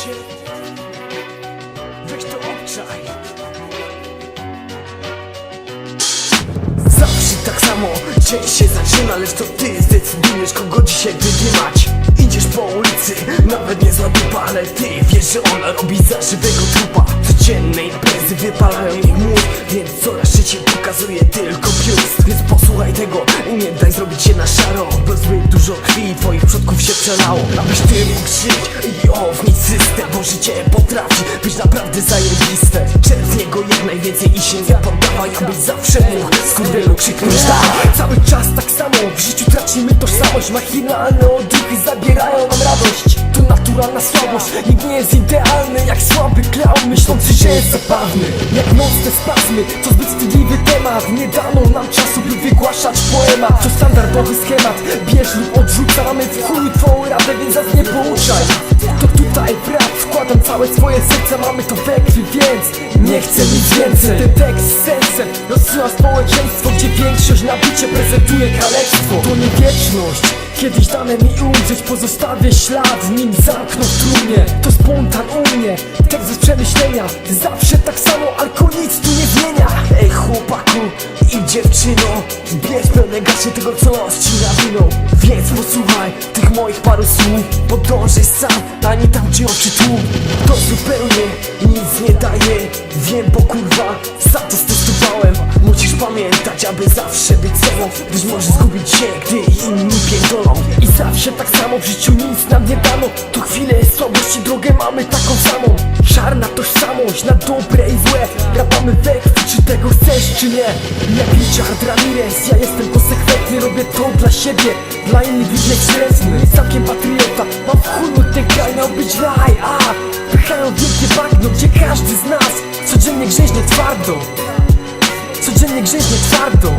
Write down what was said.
świecie Weź to obczaj. Zawsze tak samo. Dzień się zaczyna Lecz to ty zdecydujesz kogo dzisiaj wygrywać Idziesz po ulicy, nawet nie dupa Ale ty wiesz, że ona robi za żywego trupa. Codzienne imprezy wypalają ich mózg Więc coraz szybciej pokazuje tylko piust nie daj zrobić się na szaro Bo zbyt dużo krwi twoich przodków się przelało. Abyś ty mógł żyć i ownić system Bo życie potrafi być naprawdę zajebiste. Czerp z niego jak najwięcej i się nie poddawaj Abyś zawsze mógł skurwielu krzyknąć tak Cały czas tak samo, w życiu tracimy tożsamość Machinalne odruchy zabierają nam radość naturalna słabość, nikt nie jest idealny Jak słaby klaun myślący, że jest zabawny. Jak nocne spazmy, to zbyt wstydliwy temat. Nie dano nam czasu, by wygłaszać poemat. To standardowy schemat, bierz lub odrzucaj Mamy w chuju twą radę, więc nas nie pouczaj. To tutaj w rap wkładam całe swoje serce Mamy to we krwi, więc nie chcę nic więcej. Ten tekst z sensem rozsyła społeczeństwo Gdzie większość na bicie prezentuje kalectwo. To nie wieczność Kiedyś dane mi umrzeć, pozostawię ślad Nim zamknął w trumnie. To spontan u mnie, tekst bez przemyślenia. Zawsze tak samo, alko nic tu nie zmienia. Ej chłopaku i dziewczyno Bierz pełne gacie tego co nos ci nawinął Więc posłuchaj tych moich paru słów Podążaj sam, a nie tam gdzie oczy tłum To zupełnie nic nie daje. Wiem, bo kurwa sam to aby zawsze być sobą Gdyż możesz zgubić się, gdy inni pierdolą. I zawsze tak samo w życiu nic nam nie dano. To chwile słabości, drogę mamy taką samą. Czarna tożsamość na dobre i złe. Grabamy we czy tego chcesz, czy nie. Jak Richard Ramirez, ja jestem konsekwentny Robię to dla siebie, dla innych widać średni Całkiem patriota, mam w chuju ten kraj miał być raj A, pychają wielkie bagno, gdzie każdy z nas Codziennie grzeźnie twardo Codziennie grzeźnie twardo